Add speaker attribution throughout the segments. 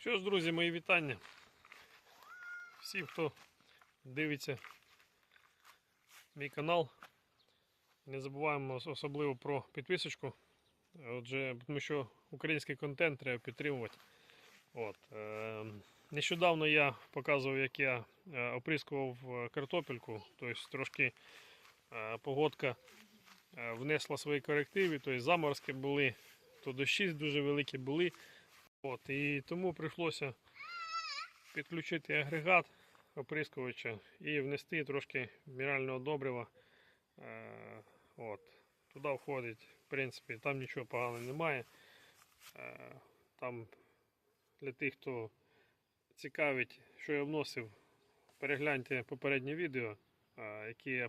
Speaker 1: Що ж, друзі, мої вітання. Всім, хто дивиться мій канал. Не забуваємо особливо про підписочку. Отже, тому що український контент треба підтримувати. От, е, нещодавно я показував, як я е, оприскував е, картопельку, тобто трошки е, погодка внесла свої корективи, тобто заморозки були, то дощі дуже великі були. От, і тому прийшлося підключити агрегат оприскувача і внести трошки мінерального добрива. Е, от. Туди входить, в принципі, там нічого поганого немає. Е, там для тих, хто цікавить, що я вносив, перегляньте попереднє відео, е, які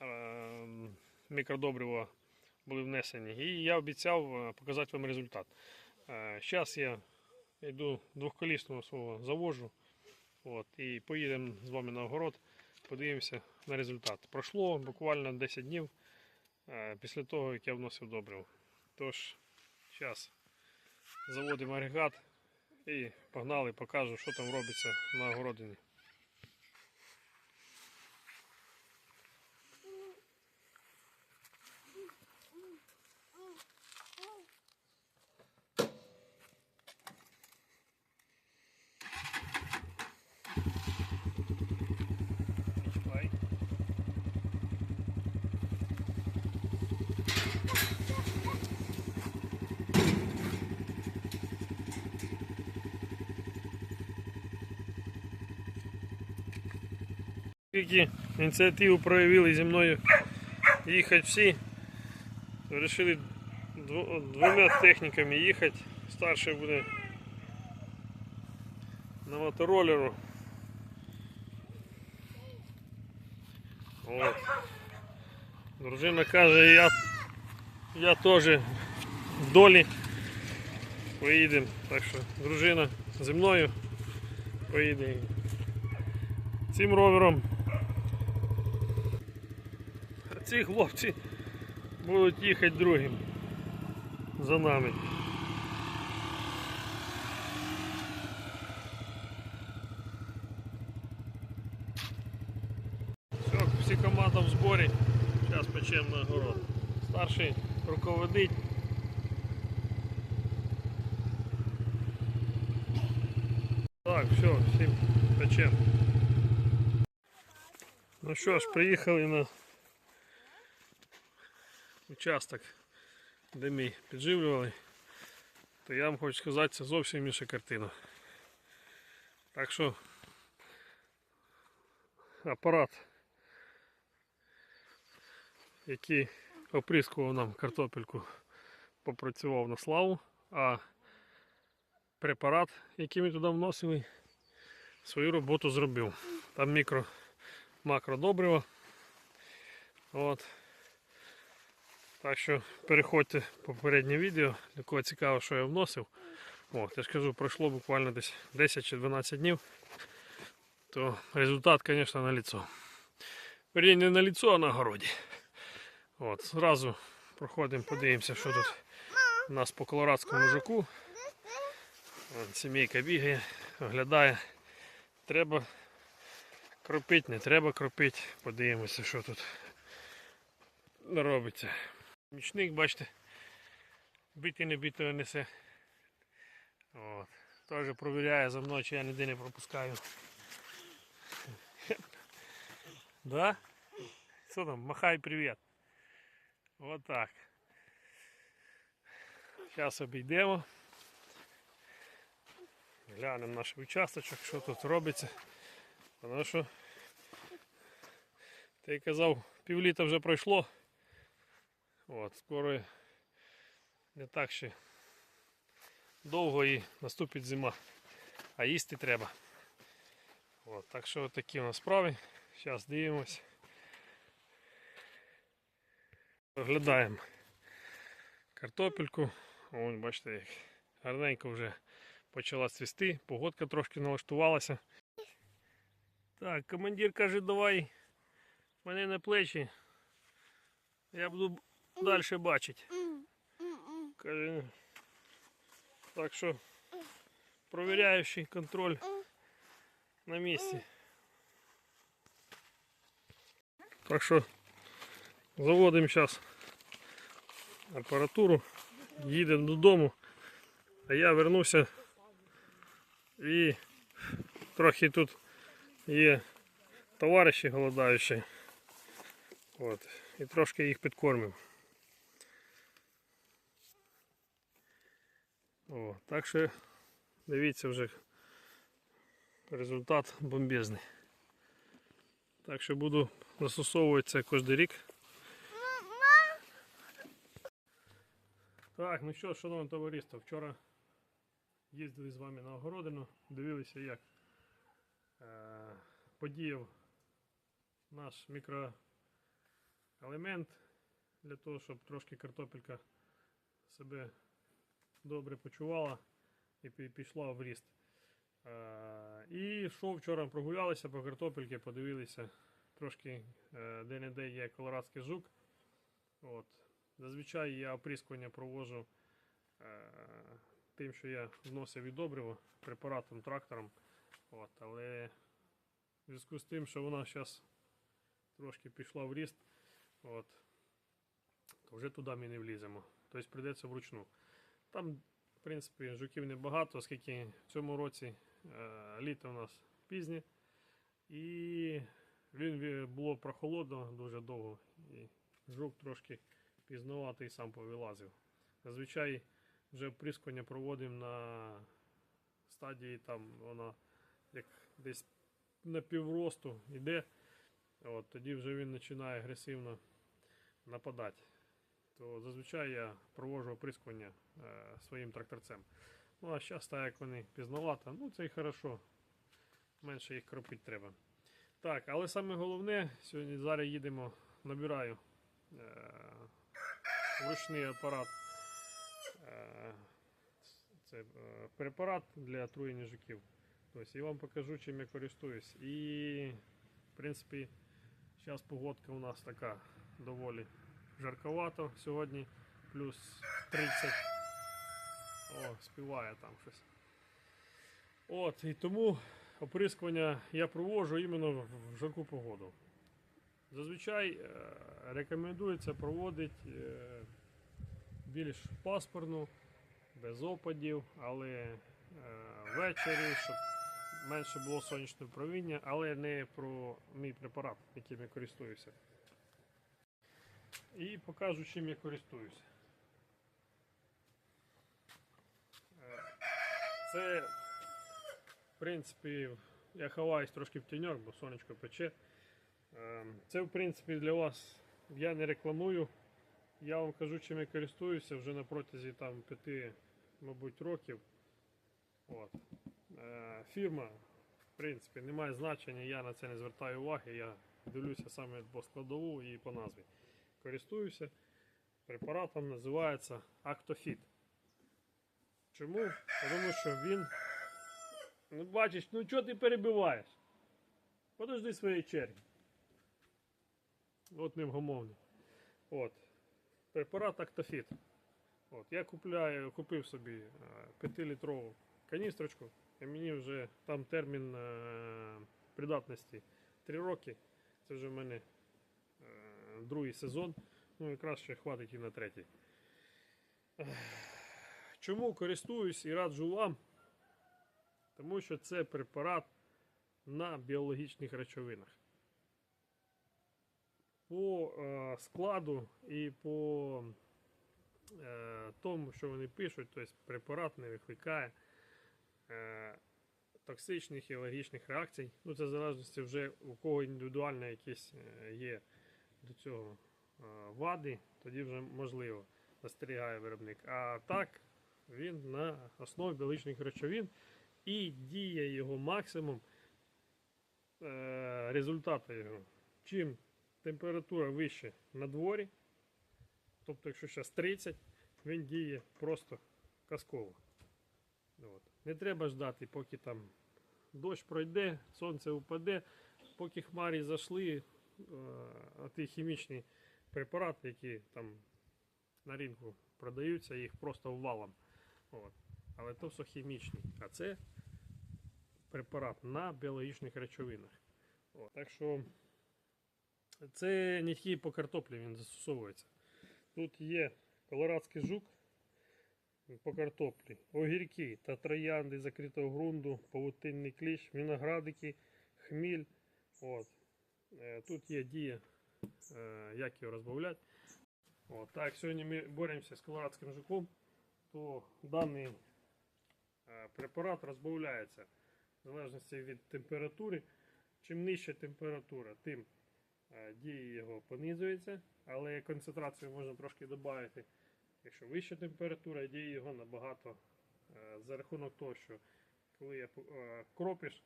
Speaker 1: е, мікродобрива були внесені. І я обіцяв е, показати вам результат. Зараз я йду двохколісного свого завожу. От, і поїдемо з вами на огород, подивимося на результат. Пройшло буквально 10 днів е, після того, як я вносив добрив. Тож, зараз заводимо агрегат і погнали, покажу, що там робиться на огородині. Скільки ініціативу проявили зі мною їхати всі, вирішили дво- двома техніками їхати. Старший буде на моторолеру. От. Дружина каже, я, я теж в долі поїдемо. Так що дружина зі мною поїде. Цим ровером. Ці хлопці будуть їхати другим за нами. Все, всі команда в зборі. Зараз печемо на город. Старший руководить. Так, все, всім печемо. Ну що ж, приїхали на участок, де ми підживлювали. То я вам хочу сказати, це зовсім інша картина. Так що апарат, який оприскував нам картопельку, попрацював на славу, а препарат, який ми туди вносили, свою роботу зробив. Там мікро макродобрива. От. Так що переходьте в попереднє відео, для кого цікаво, що я вносив. От, я ж кажу, пройшло буквально десь 10 чи 12 днів. То результат, звісно, на лицо. Верні, не на лицо, а на городі. От, зразу проходимо, подивимося, що тут у нас по колорадському жуку. Сімейка бігає, оглядає. Треба Кропить не треба кропити. Подивимося, що тут робиться. Мічник, бачите, бити не битого несе. От. Теж провіряє за мною, чи я ніде не пропускаю. Да? Що там? Махай привіт. Вот так. Зараз обійдемо. Глянемо наш участочок, що тут робиться. Тому що, ти казав, півліта вже пройшло. От, скоро не так ще довго і наступить зима. А їсти треба. От, так що такі у нас справи. Зараз дивимось. Оглядаємо картопельку. Ось бачите, як гарненько вже почала цвісти, погодка трошки налаштувалася. Так, командир каже, давай мене на плечі. Я буду далі бачити. Каже. Так що провіряючий контроль на місці. Так що заводимо зараз апаратуру, їдемо додому, а я вернуся і трохи тут є товариші голодаючі. От, і трошки їх підкормив. О, так що дивіться вже результат бомбезний. Так що буду застосовувати це кожен рік. Так, ну що, шановне товариство, вчора їздили з вами на огородину, дивилися, як е, подіяв наш мікроелемент для того, щоб трошки картопелька себе добре почувала і пішла в ріст. Е, і що вчора прогулялися по картопельки, подивилися трошки е, де-не-де є колорадський жук. От. Зазвичай я оприскування провожу е, тим, що я вносив добрива препаратом, трактором. От, але в зв'язку з тим, що вона зараз трошки пішла в ріст, от, то вже туди ми не вліземо. Тобто прийдеться вручну. Там, в принципі, жуків небагато, оскільки в цьому році е, літо у нас пізнє. І він було прохолодно дуже довго. І жук трошки пізноватий сам повилазив. Зазвичай вже оприскування проводимо на стадії, там вона як десь на півросту йде. От, тоді вже він починає агресивно нападати. То зазвичай я проводжу оприскування своїм тракторцем. Ну а зараз, так як вони пізновато, ну це і хорошо. Менше їх кропити треба. Так, але саме головне, сьогодні зараз їдемо, набираю е, ручний апарат. Е, це е, препарат для отруєння жуків. Тобто я вам покажу, чим я користуюсь. І, в принципі, зараз погодка у нас така доволі жарковато сьогодні, плюс 30. О, співає там щось. От, і тому оприскування я проводжу іменно в жарку погоду. Зазвичай е, рекомендується проводити е, більш паспорну, без опадів, але е, ввечері, щоб менше було сонячного провіння, але не про мій препарат, яким я користуюся. І покажу, чим я користуюся. Це, в принципі, я ховаюсь трошки в тіньок, бо сонечко пече. Е, Це, в принципі, для вас я не рекламую. Я вам кажу, чим я користуюся вже на протязі там, п'яти, мабуть, років. От. Е, Фірма, в принципі, не має значення, я на це не звертаю уваги. Я дивлюся саме по складову і по назві. Користуюся. Препаратом називається Actofit. Чому? Тому що він. Ну, бачиш, ну чого ти перебиваєш? Подожди своєї черги. От невгомовний. От. Препарат Actofit. От. Я купляю, купив собі 5-літрову каністрочку, і мені вже там термін е, придатності 3 роки. Це вже в мене е, другий сезон. Ну, якраз ще хватить і на третій. Чому користуюсь і раджу вам? Тому що це препарат на біологічних речовинах. По е, складу і по е, тому, що вони пишуть, тобто препарат не викликає е, токсичних і алергічних реакцій. Ну, це в залежності вже у кого індивідуально якісь е, є до цього е, вади, тоді вже можливо застерігає виробник. А так, він на основі біологічних речовин і діє його максимум е, результату його. Чим температура вище на дворі, тобто, якщо зараз 30, він діє просто казково. От. Не треба ждати, поки там дощ пройде, сонце упаде, поки хмарі зайшли, е, а ті хімічні препарати, які там на ринку продаються, їх просто валом. От. але то все хімічний. А це препарат на біологічних речовинах. О, так що це не тільки по картоплі він застосовується. Тут є колорадський жук по картоплі, огірки та троянди закритого ґрунту, павутинний кліщ, виноградики, хміль. От. Е, Тут є дія, е, як його розбавляти. От. Так, сьогодні ми боремося з колорадським жуком, то даний е, препарат розбавляється в залежності від температури. Чим нижча температура, тим е, дія його понизується, але концентрацію можна трошки додати. Якщо вища температура, діє його набагато е, за рахунок того, що коли я кропиш,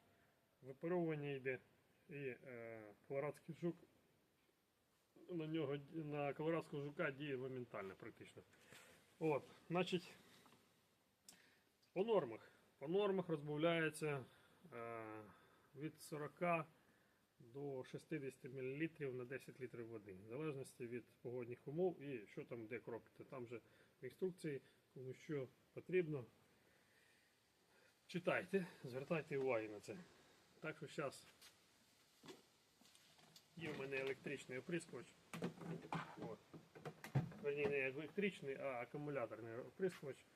Speaker 1: випаровування йде і колорадський жук на нього на колорадського жука діє моментально практично. От, значить, по нормах. По нормах розбавляється е, від 40 до 60 мл на 10 літрів води, в залежності від погодних умов і що там де кропити. Там же інструкції, кому що потрібно. Читайте, звертайте увагу на це. Так що зараз є в мене електричний оприскувач. От. Верні, не електричний, а акумуляторний оприскувач.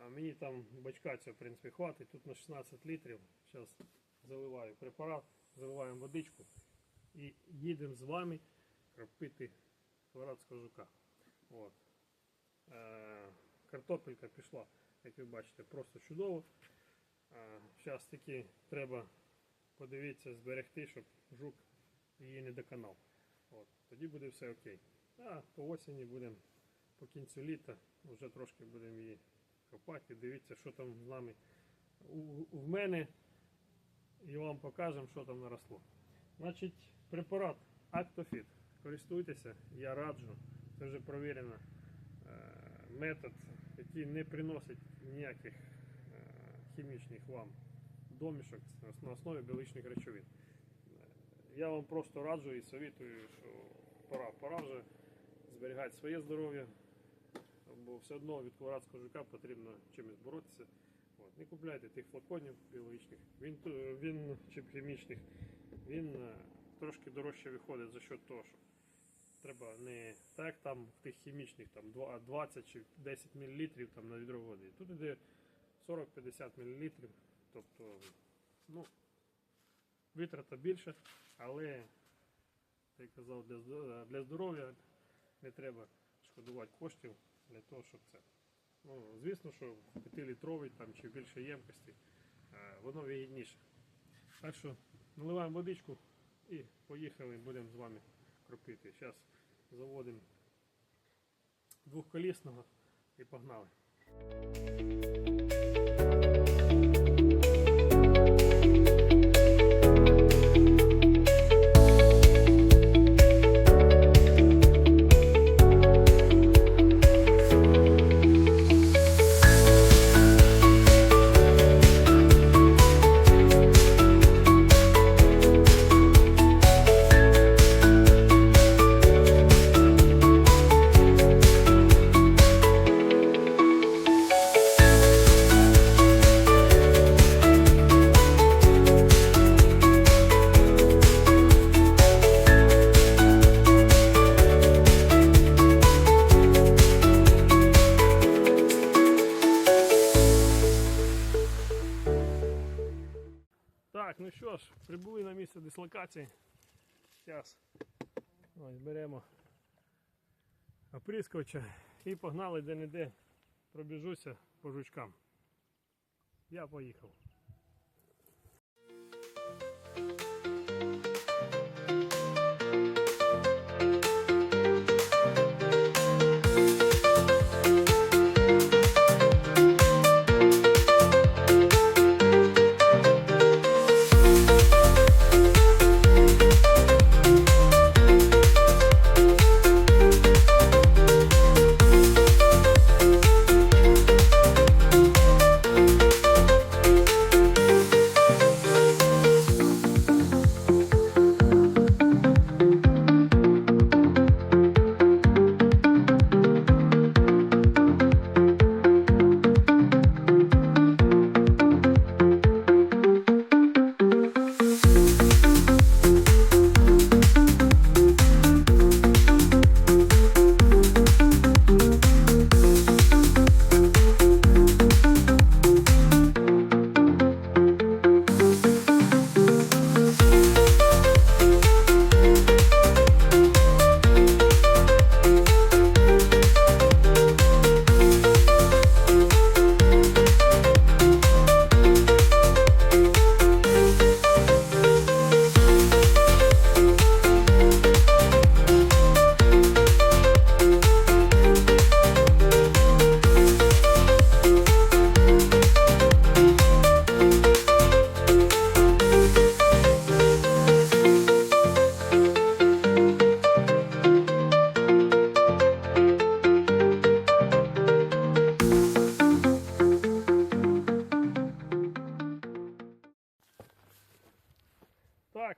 Speaker 1: А мені там бачка цього в принципі хватить. Тут на 16 літрів. Зараз заливаю препарат, заливаємо водичку і їдемо з вами кропити колорадського жука. От. Е, картопелька пішла, як ви бачите, просто чудово. Зараз таки треба подивитися, зберегти, щоб жук її не доконав. От. Тоді буде все окей. А по осені будемо по кінцю літа, вже трошки будемо її копати, дивіться, що там з нами у, в мене і вам покажемо, що там наросло. Значить, препарат Actofit. Користуйтеся, я раджу. Це вже провірено е, метод, який не приносить ніяких е, хімічних вам домішок на основі біологічних речовин. Е, Я вам просто раджу і совітую, що пора, пора вже зберігати своє здоров'я, бо все одно від колорадського жука потрібно чимось боротися. От, не купляйте тих флаконів біологічних, він, він чи хімічних, він е, трошки дорожче виходить за счет того, що треба не так там в тих хімічних там 20 чи 10 мл там, на відро води. Тут іде 40-50 мл, тобто ну, витрата більше, але як казав, для здоров'я не треба шкодувати коштів для того, щоб це. Ну, звісно, що в 5-літровій там, чи більше ємкості е, воно вигідніше. Так що наливаємо водичку і поїхали, будемо з вами кропити. Зараз заводимо двохколісного і погнали. І погнали де-не-де пробіжуся по жучкам. Я поїхав.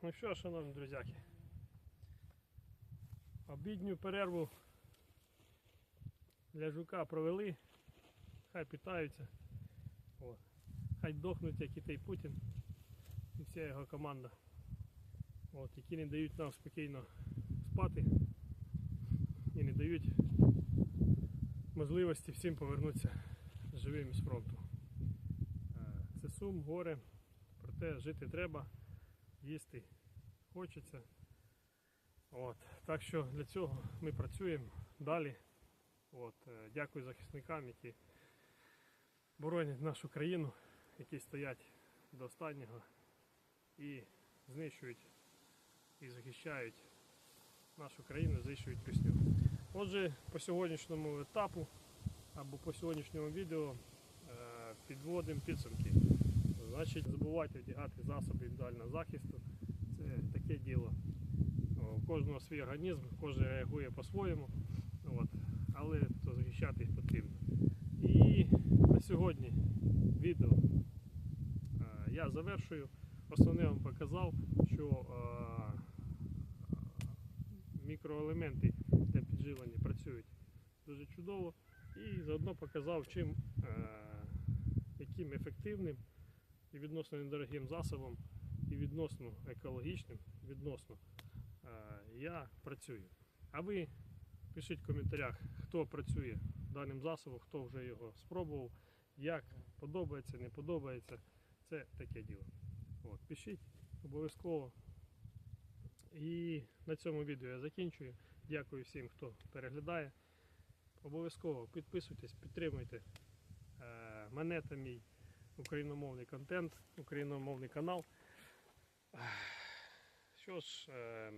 Speaker 1: Ну що, шановні друзяки. Обідню перерву для жука провели. Хай питаються. От. Хай дохнуть, як і той Путін і вся його команда. От, які не дають нам спокійно спати і не дають можливості всім повернутися живим з фронту. Е, Це сум, горе, проте жити треба, їсти хочеться. От. Так що для цього ми працюємо далі. От. е, Дякую захисникам, які боронять нашу країну, які стоять до останнього і знищують і захищають нашу країну, знищують пісню. Отже, по сьогоднішньому етапу або по сьогоднішньому відео е, підводимо підсумки. Значить, забувайте вдягати засоби індивідуального захисту. Це таке діло. У кожного свій організм, кожен реагує по-своєму. Але то захищати їх потрібно. І на сьогодні відео е, я завершую. Основне вам показав, що е, мікроелементи для підживлення працюють дуже чудово. І заодно показав, чим, е, яким ефективним і відносно недорогим засобом, і відносно екологічним, відносно е, я працюю. А ви пишіть в коментарях, хто працює даним засобом, хто вже його спробував, як подобається, не подобається. Це таке діло. От, пишіть обов'язково. І на цьому відео я закінчую. Дякую всім, хто переглядає. Обов'язково підписуйтесь, підтримуйте е, мене та мій україномовний контент, україномовний канал. Що ж, е,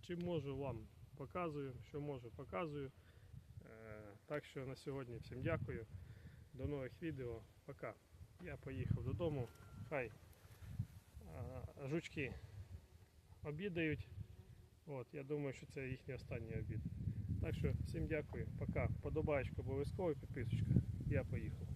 Speaker 1: чим можу вам показую, що можу показую. Е, так що на сьогодні всім дякую. До нових відео. Пока. Я поїхав додому. Хай е, жучки обідають. От, я думаю, що це їхній останній обід. Так що всім дякую, пока. Подобаєчка обов'язково підписочка. Я поїхав.